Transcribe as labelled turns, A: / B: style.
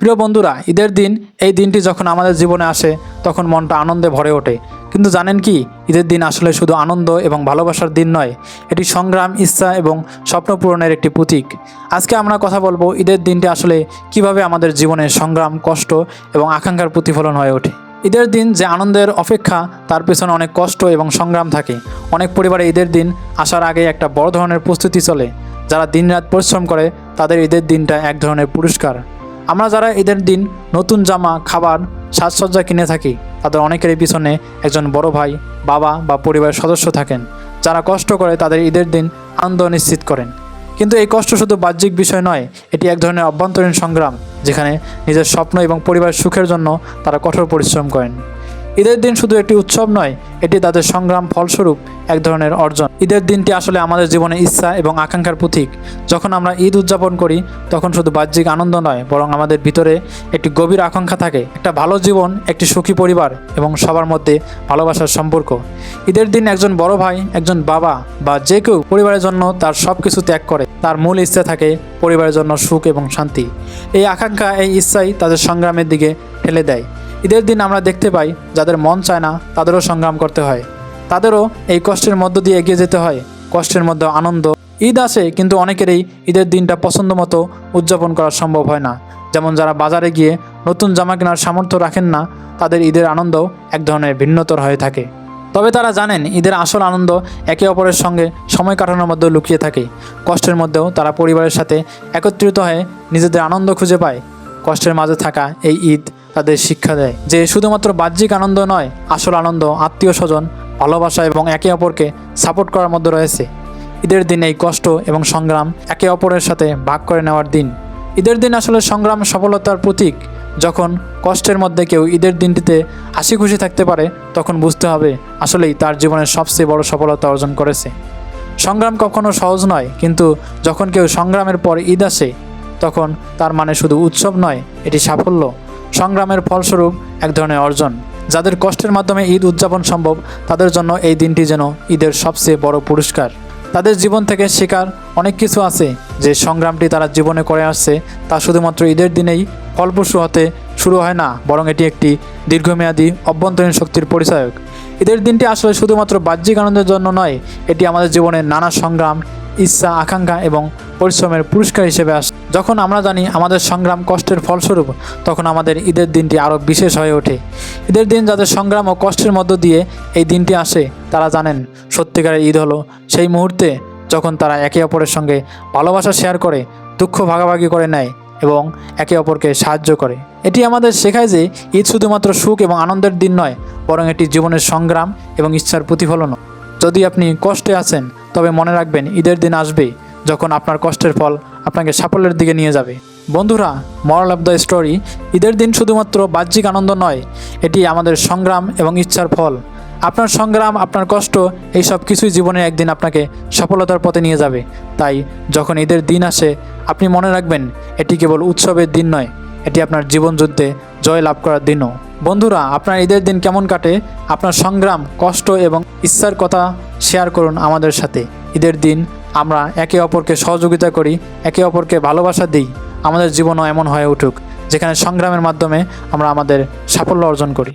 A: প্রিয় বন্ধুরা, ঈদের দিন, এই দিনটি যখন আমাদের জীবনে আসে, তখন মনটা আনন্দে ভরে ওঠে। কিন্তু জানেন কি, ঈদের দিন আসলে শুধু আনন্দ এবং ভালোবাসার দিন নয়, এটি সংগ্রাম, ইচ্ছা এবং স্বপ্ন পূরণের একটি প্রতীক। আজকে আমরা কথা বলব ঈদের দিনটি আসলে কীভাবে আমাদের জীবনে সংগ্রাম, কষ্ট এবং আকাঙ্ক্ষার প্রতিফলন হয়ে ওঠে। ঈদের দিন যে আনন্দের অপেক্ষা, তার পেছনে অনেক কষ্ট এবং সংগ্রাম থাকে। অনেক পরিবারে ঈদের দিন আসার আগে একটা বড় ধরনের প্রস্তুতি চলে। যারা দিনরাত পরিশ্রম করে, তাদের ঈদের দিনটা এক ধরনের পুরস্কার। আমরা যারা ঈদের দিন নতুন জামা, খাবার, সাজসজ্জা কিনে থাকি, তাদের অনেকের পিছনে একজন বড় ভাই, বাবা বা পরিবারের সদস্য থাকেন, যারা কষ্ট করে তাদের ঈদের দিন আনন্দ নিশ্চিত করেন। কিন্তু এই কষ্ট শুধু বাহ্যিক বিষয় নয়, এটি এক ধরনের অভ্যন্তরীণ সংগ্রাম, যেখানে নিজের স্বপ্ন এবং পরিবারের সুখের জন্য তারা কঠোর পরিশ্রম করেন। ঈদের দিন শুধু একটি উৎসব নয়, এটি তাদের সংগ্রাম ফলস্বরূপ এক ধরনের অর্জন। ঈদের দিনটি আসলে আমাদের জীবনে ইচ্ছা এবং আকাঙ্ক্ষার প্রতীক। যখন আমরা ঈদ উদযাপন করি, তখন শুধু বাহ্যিক আনন্দ নয়, বরং আমাদের ভিতরে একটি গভীর আকাঙ্ক্ষা থাকে, একটা ভালো জীবন, একটি সুখী পরিবার এবং সবার মধ্যে ভালোবাসার সম্পর্ক। ঈদের দিন একজন বড় ভাই, একজন বাবা বা যে কেউ পরিবারের জন্য তার সব কিছু ত্যাগ করে, তার মূল ইচ্ছা থাকে পরিবারের জন্য সুখ এবং শান্তি। এই আকাঙ্ক্ষা, এই ইচ্ছাই তাদের সংগ্রামের দিকে ঠেলে দেয়। ঈদের দিন আমরা দেখতে পাই যাদের মন চায় না, তাদেরও সংগ্রাম করতে হয়। তাদেরও এই কষ্টের মধ্য দিয়ে এগিয়ে যেতে হয়। কষ্টের মধ্যে আনন্দ। ঈদ আসে কিন্তু অনেকেরই ঈদের দিনটা পছন্দ মতো উদযাপন করা সম্ভব হয় না। যেমন যারা বাজারে গিয়ে নতুন জামা কেনার সামর্থ্য রাখেন না, তাদের ঈদের আনন্দ এক ধরনের ভিন্নতর হয়ে থাকে। তবে তারা জানেন, ঈদের আসল আনন্দ একে অপরের সঙ্গে সময় কাটানোর মধ্যে লুকিয়ে থাকে। কষ্টের মধ্যেও তারা পরিবারের সাথে একত্রিত হয়ে নিজেদের আনন্দ খুঁজে পায়। কষ্টের মাঝে থাকা এই ঈদ তাদের শিক্ষা দেয়, যে শুধুমাত্র বাহ্যিক আনন্দ নয়, আসল আনন্দ, আত্মীয় স্বজন, ভালোবাসা এবং একে অপরকে সাপোর্ট করার মধ্যে রয়েছে। ঈদের দিন এই কষ্ট এবং সংগ্রাম একে অপরের সাথে ভাগ করে নেওয়ার দিন। ঈদের দিন আসলে সংগ্রাম সফলতার প্রতীক। যখন কষ্টের মধ্যে কেউ ঈদের দিনটিতে হাসি খুশি থাকতে পারে, তখন বুঝতে হবে আসলেই তার জীবনের সবচেয়ে বড় সফলতা অর্জন করেছে। সংগ্রাম কখনো সহজ নয়, কিন্তু যখন কেউ সংগ্রামের পর ঈদ আসে, তখন তার মানে শুধু উৎসব নয়, এটি সাফল্য। সংগ্রামের ফলস্বরূপ এক ধরনের অর্জন, যাদের কষ্টের মাধ্যমে ঈদ উদযাপন সম্ভব, তাদের জন্য এই দিনটি যেন ঈদের সবচেয়ে বড় পুরস্কার। তাদের জীবন থেকে শেখার অনেক কিছু আছে, যে সংগ্রামটি তারা জীবনে করে আসছে, তা শুধুমাত্র ঈদের দিনেই ফলপ্রসূ হতে শুরু হয় না, বরং এটি একটি দীর্ঘমেয়াদী, অভ্যন্তরীণ শক্তির পরিচায়ক। ঈদের দিনটি আসলে শুধুমাত্র বাহ্যিক আনন্দের জন্য নয়, এটি আমাদের জীবনের নানা সংগ্রাম, ইচ্ছা, আকাঙ্ক্ষা এবং পরিশ্রমের পুরস্কার হিসেবে আসে যখন আমরা জানি আমাদের সংগ্রাম কষ্টের ফলস্বরূপ, তখন আমাদের ঈদের দিনটি আরও বিশেষ হয়ে ওঠে। ঈদের দিন যাদের সংগ্রাম ও কষ্টের মধ্য দিয়ে এই দিনটি আসে, তারা জানেন সত্যিকারের ঈদ হলো সেই মুহূর্তে যখন তারা একে অপরের সঙ্গে ভালোবাসা শেয়ার করে, দুঃখ ভাগাভাগি করে নেয় এবং একে অপরকে সাহায্য করে। এটি আমাদের শেখায় যে ঈদ শুধুমাত্র সুখ এবং আনন্দের দিন নয়, বরং এটি জীবনের সংগ্রাম এবং ইচ্ছার প্রতিফলনও। যদি আপনি কষ্টে আছেন, তবে মনে রাখবেন ঈদের দিন আসবে। যখন আপনার কষ্টের ফল আপনাকে সাফল্যের দিকে নিয়ে যাবে। বন্ধুরা মরাল অফ দ্য স্টোরি ঈদের দিন শুধুমাত্র বাহ্যিক আনন্দ নয়, এটি আমাদের সংগ্রাম এবং ইচ্ছার ফল। আপনার সংগ্রাম, আপনার কষ্ট, এই সব কিছুই জীবনে একদিন আপনাকে সফলতার পথে নিয়ে যাবে। তাই যখন ঈদের দিন আসে, আপনি মনে রাখবেন, এটি কেবল উৎসবের দিন নয়, এটি আপনার জীবন যুদ্ধে জয় লাভ করার দিনও। বন্ধুরা, আপনার ঈদের দিন কেমন কাটে? আপনার সংগ্রাম, কষ্ট এবং ইচ্ছার কথা শেয়ার করুন আমাদের সাথে। ঈদের দিন আমরা একে অপরকে সহযোগিতা করি, একে অপরকে ভালোবাসা দিই, আমাদের জীবনও এমন হয়ে উঠুক, যেখানে সংগ্রামের মাধ্যমে আমরা আমাদের সাফল্য অর্জন করি।